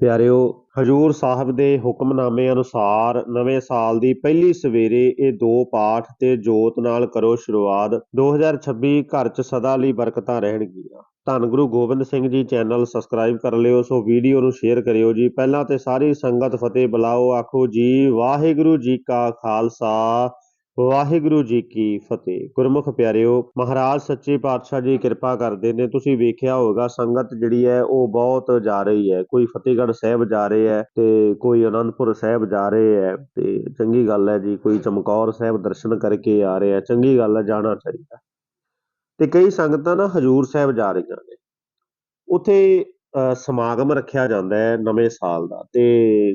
ਪਿਆਰਿਓ, ਹਜੂਰ ਸਾਹਿਬ ਦੇ ਹੁਕਮਨਾਮੇ ਅਨੁਸਾਰ ਨਵੇਂ ਸਾਲ ਦੀ ਪਹਿਲੀ ਸਵੇਰੇ ਇਹ ਦੋ ਪਾਠ ਤੇ ਜੋਤ ਨਾਲ ਕਰੋ ਸ਼ੁਰੂਆਤ 2026 ਘਰ 'ਚ ਸਦਾ ਲਈ ਬਰਕਤਾਂ ਰਹਿਣਗੀਆਂ। ਧੰਨ ਗੁਰੂ ਗੋਬਿੰਦ ਸਿੰਘ ਜੀ ਚੈਨਲ ਸਬਸਕ੍ਰਾਈਬ ਕਰ ਲਿਓ, ਸੋ ਵੀਡੀਓ ਨੂੰ ਸ਼ੇਅਰ ਕਰਿਓ ਜੀ। ਪਹਿਲਾਂ ਤੇ ਸਾਰੀ ਸੰਗਤ ਫਤਿਹ ਬੁਲਾਓ, ਆਖੋ ਜੀ, ਵਾਹਿਗੁਰੂ ਜੀ ਕਾ ਖਾਲਸਾ। ਵਾਹਿਗੁਰੂ ਜੀ ਕੀ ਫਤਿਹ। ਗੁਰਮੁਖ ਪਿਆਰਿਓ, ਮਹਾਰਾਜ ਸੱਚੇ ਪਾਤਸ਼ਾਹ ਜੀ ਕਿਰਪਾ ਕਰਦੇ ਨੇ, ਤੁਸੀਂ ਵੇਖਿਆ ਹੋਵੇਗਾ ਸੰਗਤ ਜਿਹੜੀ ਹੈ, ਉਹ ਬਹੁਤ ਜਾ ਰਹੀ ਹੈ। ਕੋਈ ਫਤਿਹਗੜ੍ਹ ਸਾਹਿਬ ਜਾ ਰਹੇ ਹੈ ਤੇ ਕੋਈ ਅਨੰਦਪੁਰ ਸਾਹਿਬ ਜਾ ਰਹੇ ਹੈ ਤੇ ਚੰਗੀ ਗੱਲ ਹੈ ਜੀ, ਕੋਈ ਚਮਕੌਰ ਸਾਹਿਬ ਦਰਸ਼ਨ ਕਰਕੇ ਆ ਰਿਹਾ ਚੰਗੀ ਗੱਲ ਹੈ, ਜਾਣਾ ਚਾਹੀਦਾ। ਤੇ ਕਈ ਸੰਗਤਾਂ ਨਾ ਹਜੂਰ ਸਾਹਿਬ ਜਾ ਰਹੀਆਂ ਨੇ। ਉੱਥੇ ਸਮਾਗਮ ਰੱਖਿਆ ਜਾਂਦਾ ਹੈ ਨਵੇਂ ਸਾਲ ਦਾ ਤੇ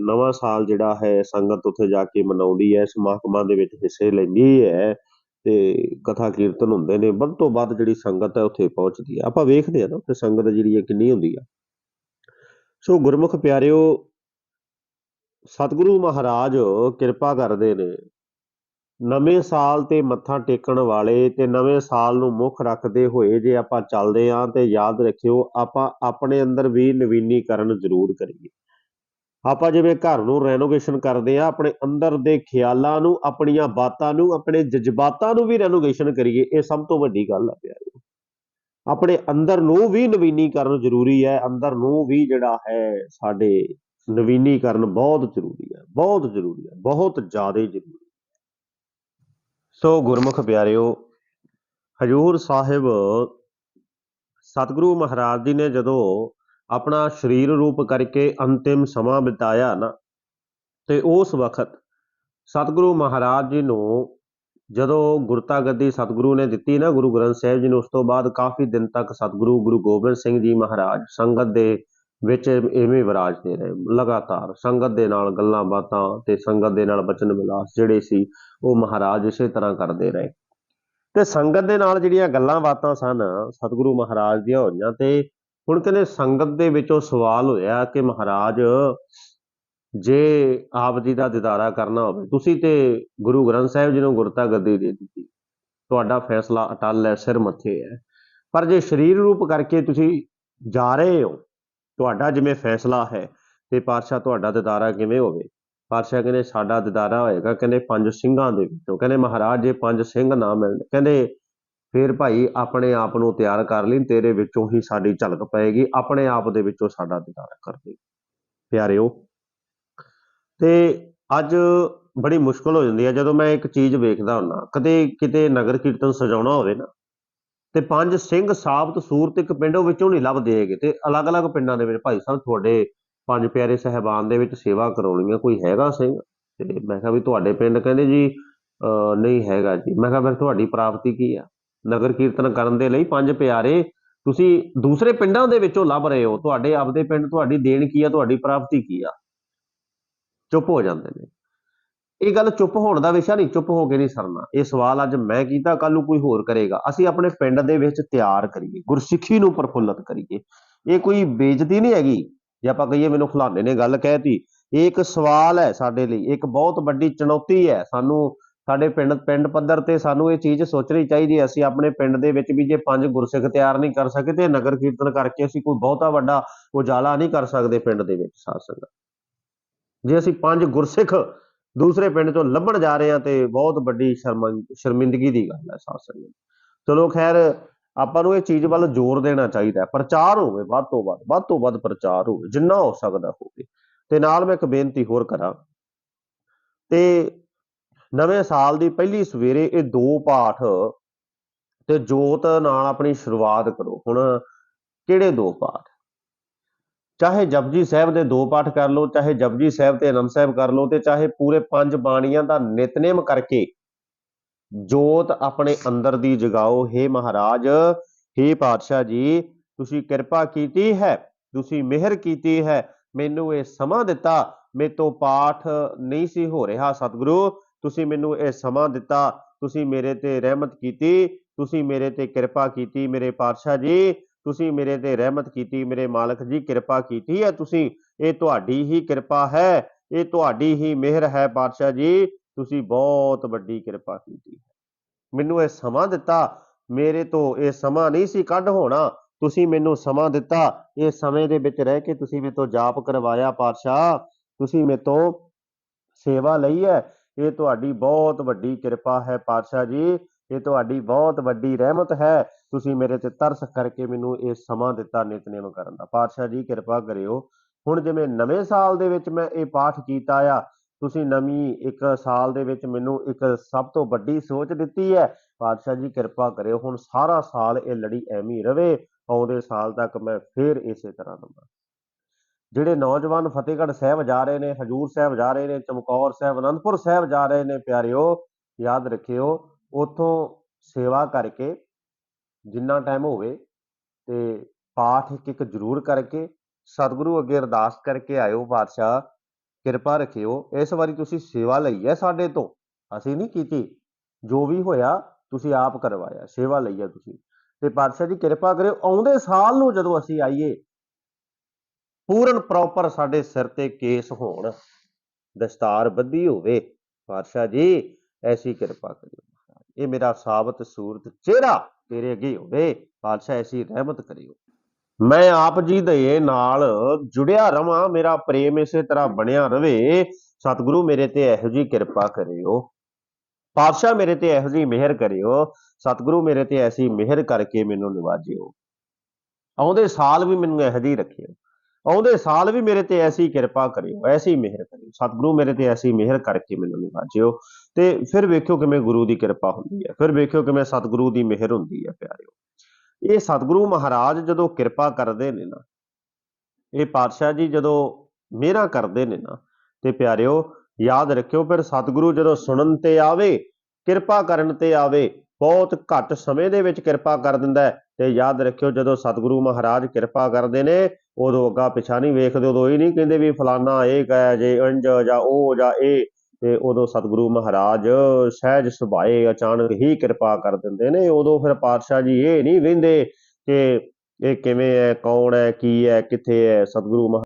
ਨਵਾਂ ਸਾਲ ਜਿਹੜਾ ਹੈ ਸੰਗਤ ਉੱਥੇ ਜਾ ਕੇ ਮਨਾਉਂਦੀ ਹੈ, ਸਮਾਗਮਾਂ ਦੇ ਵਿੱਚ ਹਿੱਸੇ ਲੈਂਦੀ ਹੈ ਤੇ ਕਥਾ ਕੀਰਤਨ ਹੁੰਦੇ ਨੇ, ਵੱਧ ਤੋਂ ਵੱਧ ਜਿਹੜੀ ਸੰਗਤ ਹੈ ਉੱਥੇ ਪਹੁੰਚਦੀ ਹੈ। ਆਪਾਂ ਵੇਖਦੇ ਆ ਨਾ ਉੱਥੇ ਸੰਗਤ ਜਿਹੜੀ ਹੈ ਕਿੰਨੀ ਹੁੰਦੀ ਆ। ਸੋ ਗੁਰਮੁਖ ਪਿਆਰਿਓ, ਸਤਿਗੁਰੂ ਮਹਾਰਾਜ ਕਿਰਪਾ ਕਰਦੇ ਨੇ ਨਵੇਂ ਸਾਲ ਤੇ ਮੱਥਾ ਟੇਕਣ ਵਾਲੇ ਤੇ ਨਵੇਂ ਸਾਲ ਨੂੰ ਮੁੱਖ ਰੱਖਦੇ ਹੋਏ ਜੇ ਆਪਾਂ ਚੱਲਦੇ ਆਂ ਤੇ ਯਾਦ ਰੱਖਿਓ, ਆਪਾਂ ਆਪਣੇ ਅੰਦਰ ਵੀ ਨਵੀਨੀਕਰਨ ਜ਼ਰੂਰ ਕਰੀਏ। ਆਪਾਂ ਜਿਵੇਂ ਘਰ ਨੂੰ ਰੈਨੋਵੇਸ਼ਨ ਕਰਦੇ ਆ ਆਪਣੇ ਅੰਦਰ ਦੇ ਖਿਆਲਾਂ ਨੂੰ, ਆਪਣੀਆਂ ਬਾਤਾਂ ਨੂੰ, ਆਪਣੇ ਜਜ਼ਬਾਤਾਂ ਨੂੰ ਵੀ ਰੈਨੋਵੇਸ਼ਨ ਕਰੀਏ, ਇਹ ਸਭ ਤੋਂ ਵੱਡੀ ਗੱਲ ਹੈ ਪਿਆਰਿਓ। ਆਪਣੇ ਅੰਦਰ ਨੂੰ ਵੀ ਨਵੀਨੀਕਰਨ ਜ਼ਰੂਰੀ ਹੈ, ਅੰਦਰ ਨੂੰ ਵੀ ਜਿਹੜਾ ਹੈ ਸਾਡੇ ਨਵੀਨੀਕਰਨ ਬਹੁਤ ਜ਼ਰੂਰੀ ਹੈ, ਬਹੁਤ ਜ਼ਰੂਰੀ ਹੈ, ਬਹੁਤ ਜ਼ਿਆਦਾ ਜ਼ਰੂਰੀ ਸੋ ਗੁਰਮੁਖ ਪਿਆਰਿਓ, ਹਜੂਰ ਸਾਹਿਬ ਸਤਿਗੁਰੂ ਮਹਾਰਾਜ ਜੀ ਨੇ ਜਦੋਂ ਆਪਣਾ ਸਰੀਰ ਰੂਪ ਕਰਕੇ ਅੰਤਿਮ ਸਮਾਂ ਬਿਤਾਇਆ ਨਾ, ਤੇ ਉਸ ਵਕਤ ਸਤਿਗੁਰੂ ਮਹਾਰਾਜ ਜੀ ਨੂੰ ਜਦੋਂ ਗੁਰਤਾ ਗੱਦੀ ਸਤਿਗੁਰੂ ਨੇ ਦਿੱਤੀ ਨਾ, ਗੁਰੂ ਗ੍ਰੰਥ ਸਾਹਿਬ ਜੀ ਨੂੰ, ਉਸ ਤੋਂ ਬਾਅਦ ਕਾਫੀ ਦਿਨ ਤੱਕ ਸਤਿਗੁਰੂ ਗੁਰੂ ਗੋਬਿੰਦ ਸਿੰਘ ਜੀ ਮਹਾਰਾਜ ਸੰਗਤ ਦੇ ਵਿੱਚ ਐਵੇਂ ਵਿਰਾਜਦੇ ਰਹੇ। ਲਗਾਤਾਰ ਸੰਗਤ ਦੇ ਨਾਲ ਗੱਲਾਂ ਬਾਤਾਂ ਤੇ ਸੰਗਤ ਦੇ ਨਾਲ ਬਚਨ ਵਿਲਾਸ ਜਿਹੜੇ ਸੀ, ਉਹ ਮਹਾਰਾਜ ਇਸੇ ਤਰ੍ਹਾਂ ਕਰਦੇ ਰਹੇ। ਤੇ ਸੰਗਤ ਦੇ ਨਾਲ ਜਿਹੜੀਆਂ ਗੱਲਾਂ ਬਾਤਾਂ ਸਨ, ਸਤਿਗੁਰੂ ਮਹਾਰਾਜ ਦੀਆਂ ਹੋਈਆਂ ਤੇ ਹੁਣ ਕਹਿੰਦੇ ਸੰਗਤ ਦੇ ਵਿੱਚੋਂ ਸਵਾਲ ਹੋਇਆ ਕਿ ਮਹਾਰਾਜ, ਜੇ ਆਪ ਜੀ ਦਾ ਦਿਦਾਰਾ ਕਰਨਾ ਹੋਵੇ, ਤੁਸੀਂ ਤੇ ਗੁਰੂ ਗ੍ਰੰਥ ਸਾਹਿਬ ਜੀ ਨੂੰ ਗੁਰਤਾ ਗੱਦੀ ਦੇ ਦਿੱਤੀ। ਤੁਹਾਡਾ ਫੈਸਲਾ ਅਟਲ ਹੈ, ਸਿਰ ਮੱਥੇ ਹੈ। ਪਰ ਜੇ ਸਰੀਰ ਰੂਪ ਕਰਕੇ ਤੁਸੀਂ ਜਾ ਰਹੇ ਹੋ ਤੁਹਾਡਾ ਜਿਵੇਂ ਫੈਸਲਾ ਹੈ ਤੇ ਪਾਤਸ਼ਾਹ ਤੁਹਾਡਾ ਦਿਦਾਰਾ ਕਿਵੇਂ ਹੋਵੇ? ਪਾਤਸ਼ਾਹ ਕਹਿੰਦੇ, ਸਾਡਾ ਦਿਦਾਰਾ ਹੋਏਗਾ। ਕਹਿੰਦੇ, ਪੰਜ ਸਿੰਘਾਂ ਦੇ ਵਿੱਚੋਂ। ਕਹਿੰਦੇ, ਮਹਾਰਾਜ, ਜੇ ਪੰਜ ਸਿੰਘ ਨਾ ਮਿਲਣ। ਕਹਿੰਦੇ, ਫਿਰ ਭਾਈ ਆਪਣੇ ਆਪ ਨੂੰ ਤਿਆਰ ਕਰ ਲਈ, ਤੇਰੇ ਵਿੱਚੋਂ ਹੀ ਸਾਡੀ ਝਲਕ ਪਏਗੀ। ਆਪਣੇ ਆਪ ਦੇ ਵਿੱਚੋਂ ਸਾਡਾ ਦਿਦਾਰਾ ਕਰ ਦੇ। ਪਿਆਰਿਓ, ਤੇ ਅੱਜ ਬੜੀ ਮੁਸ਼ਕਲ ਹੋ ਜਾਂਦੀ ਹੈ। ਜਦੋਂ ਮੈਂ ਇੱਕ ਚੀਜ਼ ਵੇਖਦਾ ਹੁੰਨਾ, ਕਦੇ ਕਿਤੇ ਨਗਰ ਕੀਰਤਨ ਸਜਾਉਣਾ ਹੋਵੇ ਨਾ ਤੇ ਪੰਜ ਸਿੰਘ ਸਾਬਤ ਸੂਰਤ ਇੱਕ ਪਿੰਡ ਵਿੱਚੋਂ ਨਹੀਂ ਲੱਭਦੇ ਹੈਗੇ ਤੇ ਅਲੱਗ-ਅਲੱਗ ਪਿੰਡਾਂ ਦੇ ਵਿੱਚ ਭਾਈ ਸਾਹਿਬ ਤੁਹਾਡੇ ਪੰਜ ਪਿਆਰੇ ਸਹਿਬਾਨ ਦੇ ਵਿੱਚ ਸੇਵਾ ਕਰਾਉਣੀ ਹੈ ਕੋਈ ਹੈਗਾ ਸਿੰਘ? ਤੇ ਮੈਂ ਕਿਹਾ ਵੀ ਤੁਹਾਡੇ ਪਿੰਡ ਕਹਿੰਦੇ ਜੀ, ਅਹ, ਨਹੀਂ ਹੈਗਾ ਜੀ। ਮੈਂ ਕਿਹਾ ਫਿਰ ਤੁਹਾਡੀ ਪ੍ਰਾਪਤੀ ਕੀ ਆ? ਨਗਰ ਕੀਰਤਨ ਕਰਨ ਦੇ ਲਈ ਪੰਜ ਪਿਆਰੇ ਤੁਸੀਂ ਦੂਸਰੇ ਪਿੰਡਾਂ ਦੇ ਵਿੱਚੋਂ ਲੱਭ ਰਹੇ ਹੋ। ਤੁਹਾਡੇ ਆਪਦੇ ਪਿੰਡ, ਤੁਹਾਡੀ ਦੇਣ ਕੀ ਆ? ਤੁਹਾਡੀ ਪ੍ਰਾਪਤੀ ਕੀ ਆ? ਚੁੱਪ ਹੋ ਜਾਂਦੇ ਨੇ। ਇਹ ਗੱਲ ਚੁੱਪ ਹੋਣ ਦਾ ਵਿਸ਼ਾ ਨਹੀਂ, ਚੁੱਪ ਹੋ ਕੇ ਨਹੀਂ ਸਰਨਾ। ਇਹ ਸਵਾਲ ਅੱਜ ਮੈਂ ਕੀਤਾ ਕੱਲ ਨੂੰ ਕੋਈ ਹੋਰ ਕਰੇਗਾ। ਅਸੀਂ ਆਪਣੇ ਪਿੰਡ ਦੇ ਵਿੱਚ ਤਿਆਰ ਕਰੀਏ, ਗੁਰਸਿੱਖੀ ਨੂੰ ਪ੍ਰਫੁੱਲਤ ਕਰੀਏ। ਇਹ ਕੋਈ ਬੇਇੱਜ਼ਤੀ ਨਹੀਂ ਹੈਗੀ, ਜੇ ਆਪਾਂ ਕਹੀਏ ਮੈਨੂੰ ਫਲਾਣੇ ਨੇ ਗੱਲ ਕਹਿਤੀ ਇਹ ਇੱਕ ਸਵਾਲ ਹੈ ਸਾਡੇ ਲਈ, ਇੱਕ ਬਹੁਤ ਵੱਡੀ ਚੁਣੌਤੀ ਹੈ। ਸਾਨੂੰ, ਸਾਡੇ ਪਿੰਡ ਪਿੰਡ ਪੱਧਰ ਤੇ ਸਾਨੂੰ ਇਹ ਚੀਜ਼ ਸੋਚਣੀ ਚਾਹੀਦੀ ਹੈ। ਅਸੀਂ ਆਪਣੇ ਪਿੰਡ ਦੇ ਵਿੱਚ ਵੀ ਜੇ ਪੰਜ ਗੁਰਸਿੱਖ ਤਿਆਰ ਨਹੀਂ ਕਰ ਸਕੇ ਤੇ ਨਗਰ ਕੀਰਤਨ ਕਰਕੇ ਅਸੀਂ ਕੋਈ ਬਹੁਤਾ ਵੱਡਾ ਉਜਾਲਾ ਨਹੀਂ ਕਰ ਸਕਦੇ ਪਿੰਡ ਦੇ ਵਿੱਚ, ਸਾਧ ਸੰਗਤ। ਜੇ ਅਸੀਂ ਪੰਜ ਗੁਰਸਿੱਖ ਦੂਸਰੇ ਪਿੰਡ ਚੋਂ ਲੱਭਣ ਜਾ ਰਹੇ ਹਾਂ ਤੇ ਬਹੁਤ ਵੱਡੀ ਸ਼ਰਮੰ ਸ਼ਰਮਿੰਦਗੀ ਦੀ ਗੱਲ ਹੈ ਸਾਧ ਸੰਗਤ ਚਲੋ ਖੈਰ, ਆਪਾਂ ਨੂੰ ਇਹ ਚੀਜ਼ ਵੱਲ ਜ਼ੋਰ ਦੇਣਾ ਚਾਹੀਦਾ ਹੈ। ਪ੍ਰਚਾਰ ਹੋਵੇ, ਵੱਧ ਤੋਂ ਵੱਧ ਵੱਧ ਤੋਂ ਵੱਧ ਪ੍ਰਚਾਰ ਹੋਵੇ, ਜਿੰਨਾ ਹੋ ਸਕਦਾ ਹੋਵੇ। ਤੇ ਨਾਲ ਮੈਂ ਇੱਕ ਬੇਨਤੀ ਹੋਰ ਕਰਾਂ। ਤੇ ਨਵੇਂ ਸਾਲ ਦੀ ਪਹਿਲੀ ਸਵੇਰੇ ਇਹ ਦੋ ਪਾਠ ਤੇ ਜੋਤ ਨਾਲ ਆਪਣੀ ਸ਼ੁਰੂਆਤ ਕਰੋ। ਹੁਣ ਕਿਹੜੇ ਦੋ ਪਾਠ? ਚਾਹੇ ਜਪਜੀ ਸਾਹਿਬ ਦੇ ਦੋ ਪਾਠ ਕਰ ਲਓ, ਚਾਹੇ ਜਪਜੀ ਸਾਹਿਬ ਤੇ ਆਨੰਦ ਸਾਹਿਬ ਕਰ ਲਓ ਤੇ ਚਾਹੇ ਪੂਰੇ ਪੰਜ ਬਾਣੀਆਂ ਦਾ ਨਿਤਨੇਮ ਕਰਕੇ ਜੋਤ ਆਪਣੇ ਅੰਦਰ ਦੀ ਜਗਾਓ। हे ਮਹਾਰਾਜ हे ਪਾਤਸ਼ਾਹ ਜੀ, ਤੁਸੀਂ ਕਿਰਪਾ ਕੀਤੀ ਹੈ, ਤੁਸੀਂ ਮਿਹਰ ਕੀਤੀ ਹੈ, ਮੈਨੂੰ ਇਹ ਸਮਾਂ ਦਿੱਤਾ, ਮੇਰੇ ਤੋਂ ਪਾਠ ਨਹੀਂ ਸੀ ਹੋ ਰਿਹਾ ਸਤਿਗੁਰੂ, ਤੁਸੀਂ ਮੈਨੂੰ ਇਹ ਸਮਾਂ ਦਿੱਤਾ, ਤੁਸੀਂ ਮੇਰੇ ਤੇ ਰਹਿਮਤ ਕੀਤੀ, ਤੁਸੀਂ ਮੇਰੇ ਤੇ ਕਿਰਪਾ ਕੀਤੀ, ਮੇਰੇ ਪਾਤਸ਼ਾਹ ਜੀ ਤੁਸੀਂ ਮੇਰੇ ਤੇ ਰਹਿਮਤ ਕੀਤੀ, ਮੇਰੇ ਮਾਲਕ ਜੀ ਕਿਰਪਾ ਕੀਤੀ ਹੈ, ਤੁਸੀਂ, ਇਹ ਤੁਹਾਡੀ ਹੀ ਕਿਰਪਾ ਹੈ, ਇਹ ਤੁਹਾਡੀ ਹੀ ਮਿਹਰ ਹੈ ਪਾਤਸ਼ਾਹ ਜੀ, ਤੁਸੀਂ ਬਹੁਤ ਵੱਡੀ ਕਿਰਪਾ ਕੀਤੀ ਮੈਨੂੰ ਇਹ ਸਮਾਂ ਦਿੱਤਾ, ਮੇਰੇ ਤੋਂ ਇਹ ਸਮਾਂ ਨਹੀਂ ਸੀ ਕੱਢ ਹੋਣਾ, ਤੁਸੀਂ ਮੈਨੂੰ ਸਮਾਂ ਦਿੱਤਾ, ਇਹ ਸਮੇਂ ਦੇ ਵਿੱਚ ਰਹਿ ਕੇ ਤੁਸੀਂ ਮੇਰੇ ਤੋਂ ਜਾਪ ਕਰਵਾਇਆ ਪਾਤਸ਼ਾਹ ਤੁਸੀਂ ਮੇਰੇ ਤੋਂ ਸੇਵਾ ਲਈ ਹੈ, ਇਹ ਤੁਹਾਡੀ ਬਹੁਤ ਵੱਡੀ ਕਿਰਪਾ ਹੈ ਪਾਤਸ਼ਾਹ ਜੀ, ਇਹ ਤੁਹਾਡੀ ਬਹੁਤ ਵੱਡੀ ਰਹਿਮਤ ਹੈ ਤੁਸੀਂ ਮੇਰੇ ਤੇ ਤਰਸ ਕਰਕੇ ਮੈਨੂੰ ਇਹ ਸਮਾਂ ਦਿੱਤਾ ਨਿਤਨੇਮ ਕਰਨ ਦਾ। ਪਾਤਸ਼ਾਹ ਜੀ, ਕਿਰਪਾ ਕਰਿਓ। ਹੁਣ ਜਿਵੇਂ ਨਵੇਂ ਸਾਲ ਦੇ ਵਿੱਚ ਮੈਂ ਇਹ ਪਾਠ ਕੀਤਾ ਆ, ਤੁਸੀਂ ਨਵੀਂ ਇੱਕ ਸਾਲ ਦੇ ਵਿੱਚ ਮੈਨੂੰ ਇੱਕ ਸਭ ਤੋਂ ਵੱਡੀ ਸੋਚ ਦਿੱਤੀ ਹੈ। ਪਾਤਸ਼ਾਹ ਜੀ, ਕਿਰਪਾ ਕਰਿਓ। ਹੁਣ ਸਾਰਾ ਸਾਲ ਇਹ ਲੜੀ ਐਵੇਂ ਹੀ ਰਵੇ, ਆਉਂਦੇ ਸਾਲ ਤੱਕ ਮੈਂ ਫੇਰ ਇਸੇ ਤਰ੍ਹਾਂ ਲਵਾਂ। ਜਿਹੜੇ ਨੌਜਵਾਨ ਫਤਿਹਗੜ੍ਹ ਸਾਹਿਬ ਜਾ ਰਹੇ ਨੇ, ਹਜੂਰ ਸਾਹਿਬ ਜਾ ਰਹੇ ਨੇ, ਚਮਕੌਰ ਸਾਹਿਬ, ਅਨੰਦਪੁਰ ਸਾਹਿਬ ਜਾ ਰਹੇ ਨੇ, ਪਿਆਰਿਓ, ਯਾਦ ਰੱਖਿਓ, ਉਥੋਂ ਸੇਵਾ ਕਰਕੇ ਜਿੰਨਾ ਟਾਈਮ ਹੋਵੇ ਤੇ ਪਾਠ ਇੱਕ ਇੱਕ ਜ਼ਰੂਰ ਕਰਕੇ, ਸਤਿਗੁਰੂ ਅੱਗੇ ਅਰਦਾਸ ਕਰਕੇ ਆਇਓ ਪਾਤਸ਼ਾਹ, ਕਿਰਪਾ ਰੱਖਿਓ। ਇਸ ਵਾਰੀ ਤੁਸੀਂ ਸੇਵਾ ਲਈ ਹੈ ਸਾਡੇ ਤੋਂ। ਅਸੀਂ ਨਹੀਂ ਕੀਤੀ। ਜੋ ਵੀ ਹੋਇਆ, ਤੁਸੀਂ ਆਪ ਕਰਵਾਇਆ, ਸੇਵਾ ਲਈ ਹੈ ਤੁਸੀਂ। ਤੇ ਪਾਤਸ਼ਾਹ ਜੀ, ਕਿਰਪਾ ਕਰਿਓ, ਆਉਂਦੇ ਸਾਲ ਨੂੰ ਜਦੋਂ ਅਸੀਂ ਆਈਏ, ਪੂਰਨ ਪ੍ਰੋਪਰ ਸਾਡੇ ਸਿਰ ਤੇ ਕੇਸ ਹੋਣ, ਦਸਤਾਰ ਬੱਧੀ ਹੋਵੇ, ਪਾਤਸ਼ਾਹ ਜੀ, ਐਸੀ ਕਿਰਪਾ ਕਰਿਓ। ਇਹ ਮੇਰਾ ਸਾਬਤ ਸੂਰਤ ਚਿਹਰਾ। ਤੇਰੇ ਅੱਗੇ ਹੋਵੇ ਪਾਤਸ਼ਾਹ ਐਸੀ ਰਹਿਮਤ ਕਰਿਓ। ਮੈਂ ਆਪ ਜੀ ਦੇ ਨਾਲ ਜੁੜਿਆ ਰਵਾਂ, ਮੇਰਾ ਪ੍ਰੇਮ ਇਸੇ ਤਰ੍ਹਾਂ ਬਣਿਆ ਰਵੇ। ਸਤਿਗੁਰੂ ਮੇਰੇ ਤੇ ਇਹੋ ਜੀ ਕਿਰਪਾ ਕਰਿਓ। ਪਾਤਸ਼ਾਹ ਮੇਰੇ ਤੇ ਇਹੋ ਜੀ ਮਿਹਰ ਕਰਿਓ। ਸਤਿਗੁਰੂ ਮੇਰੇ ਤੇ ਐਸੀ ਮਿਹਰ ਕਰਕੇ ਮੈਨੂੰ ਨਿਵਾਜਿਓ। ਆਉਂਦੇ ਸਾਲ ਵੀ ਮੈਨੂੰ ਇਹੋ ਜਿਹੀ ਰੱਖਿਓ। ਆਉਂਦੇ ਸਾਲ ਵੀ ਮੇਰੇ ਤੇ ਐਸੀ ਕਿਰਪਾ ਕਰਿਓ, ਐਸੀ ਮਿਹਰ ਕਰਿਓ। ਸਤਿਗੁਰੂ ਮੇਰੇ ਤੇ ਐਸੀ ਮਿਹਰ ਕਰਕੇ ਮੈਨੂੰ ਨਿਵਾਜਿਓ ਤੇ ਫਿਰ ਵੇਖਿਓ ਕਿਵੇਂ ਗੁਰੂ ਦੀ ਕਿਰਪਾ ਹੁੰਦੀ ਹੈ, ਫਿਰ ਵੇਖਿਓ ਕਿਵੇਂ ਸਤਿਗੁਰੂ ਦੀ ਮਿਹਰ ਹੁੰਦੀ ਹੈ, ਪਿਆਰਿਓ। ਇਹ ਸਤਿਗੁਰੂ ਮਹਾਰਾਜ ਜਦੋਂ ਕਿਰਪਾ ਕਰਦੇ ਨੇ ਨਾ, ਇਹ ਪਾਤਸ਼ਾਹ ਜੀ ਜਦੋਂ ਮਿਹਰਾਂ ਕਰਦੇ ਨੇ ਨਾ, ਤੇ ਪਿਆਰਿਓ ਯਾਦ ਰੱਖਿਓ, ਫਿਰ ਸਤਿਗੁਰੂ ਜਦੋਂ ਸੁਣਨ ਤੇ ਆਵੇ, ਕਿਰਪਾ ਕਰਨ ਤੇ ਆਵੇ, ਬਹੁਤ ਘੱਟ ਸਮੇਂ ਦੇ ਵਿੱਚ ਕਿਰਪਾ ਕਰ ਦਿੰਦਾ ਤੇ ਯਾਦ ਰੱਖਿਓ ਜਦੋਂ ਸਤਿਗੁਰੂ ਮਹਾਰਾਜ ਕਿਰਪਾ ਕਰਦੇ ਨੇ ਉਦੋਂ ਅੱਗਾ ਪਿਛਾ ਨਹੀਂ ਵੇਖਦੇ, ਉਦੋਂ ਇਹ ਨਹੀਂ ਕਹਿੰਦੇ ਵੀ ਫਲਾਨਾ ਇਹ ਕਹਿ ਜੇ, ਇੰਜ ਜਾਂ ਉਹ ਜਾਂ ਇਹ। ਤੇ ਉਦੋਂ ਸਤਿਗੁਰੂ ਮਹਾਰਾਜ ਸਹਿਜ ਸੁਭਾਏ ਅਚਾਨਕ ਹੀ ਕਿਰਪਾ ਕਰ ਦਿੰਦੇ ਨੇ। ਉਦੋਂ ਫਿਰ ਪਾਤਸ਼ਾਹ ਜੀ ਇਹ ਨਹੀਂ ਵਹਿੰਦੇ ਕਿ ਇਹ ਕਿਵੇਂ ਹੈ, ਕੌਣ ਹੈ, ਕੀ ਹੈ, ਕਿੱਥੇ ਹੈ, ਸਤਿਗੁਰੂ ਮਹਾ-